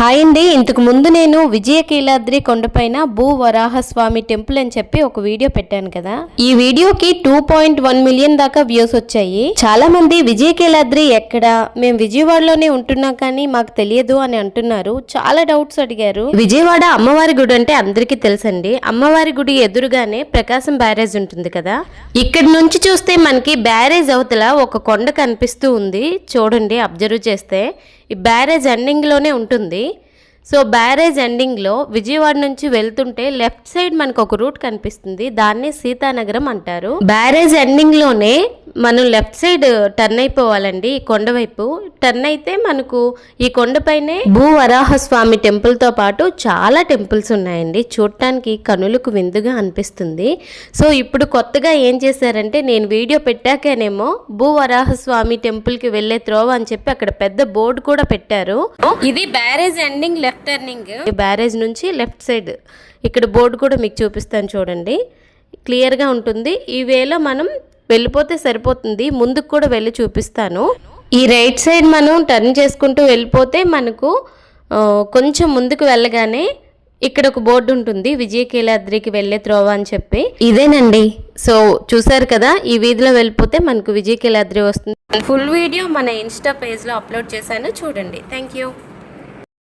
Hi అండి ఇంతకు ముందు నేను విజయకీలాద్రి కొండపైన భూ వరాహస్వామి టెంపుల్ అని చెప్పి ఒక వీడియో పెట్టాను కదా. ఈ వీడియోకి టూ పాయింట్ వన్ మిలియన్ దాకా వ్యూస్ వచ్చాయి. చాలా మంది విజయకీలాద్రి ఎక్కడ? మేము విజయవాడలోనే ఉంటున్నాం కానీ మాకు తెలియదు అని అంటున్నారు. చాలా డౌట్స్ అడిగారు. విజయవాడ అమ్మవారి గుడి అంటే అందరికీ తెలుసండి. అమ్మవారి గుడి ఎదురుగానే ప్రకాశం బ్యారేజ్ ఉంటుంది కదా. ఇక్కడ నుంచి చూస్తే మనకి బ్యారేజ్ అవతల ఒక కొండ కనిపిస్తూ ఉంది. చూడండి అబ్జర్వ్ చేస్తే. ఈ బ్యారేజ్ ఎండింగ్లోనే ఉంటుంది. సో బ్యారేజ్ ఎండింగ్లో విజయవాడ నుంచి వెళ్తుంటే లెఫ్ట్ సైడ్ మనకు ఒక రూట్ కనిపిస్తుంది. దాన్ని సీతానగరం అంటారు. బ్యారేజ్ ఎండింగ్లోనే మనం లెఫ్ట్ సైడ్ టర్న్ అయిపోవాలండి ఈ కొండ వైపు. టర్న్ అయితే మనకు ఈ కొండపైనే భూ వరాహ స్వామి పాటు చాలా టెంపుల్స్ ఉన్నాయండి. చూడటానికి కనులకు విందుగా అనిపిస్తుంది. సో ఇప్పుడు కొత్తగా ఏం చేశారంటే నేను వీడియో పెట్టాకేనేమో భూ వరాహ స్వామి టెంపుల్ వెళ్ళే త్రోవ అని చెప్పి అక్కడ పెద్ద బోర్డు కూడా పెట్టారు. ఇది barrage ending left turning barrage నుంచి లెఫ్ట్ సైడ్. ఇక్కడ బోర్డు కూడా మీకు చూపిస్తాను చూడండి. క్లియర్గా ఉంటుంది. ఈ వేలో మనం వెళ్ళిపోతే సరిపోతుంది. ముందుకు కూడా వెళ్ళి చూపిస్తాను. ఈ రైట్ సైడ్ మనం టర్న్ చేసుకుంటూ వెళ్ళిపోతే మనకు కొంచెం ముందుకు వెళ్ళగానే ఇక్కడ ఒక బోర్డు ఉంటుంది. విజయకీలాద్రికి వెళ్ళే త్రోవ అని చెప్పి. ఇదేనండి. సో చూసారు కదా ఈ వీధిలో వెళ్ళిపోతే మనకు విజయకీలాద్రి వస్తుంది. ఫుల్ వీడియో మన ఇన్స్టా పేజ్లో అప్లోడ్ చేశాను. చూడండి. Thank you.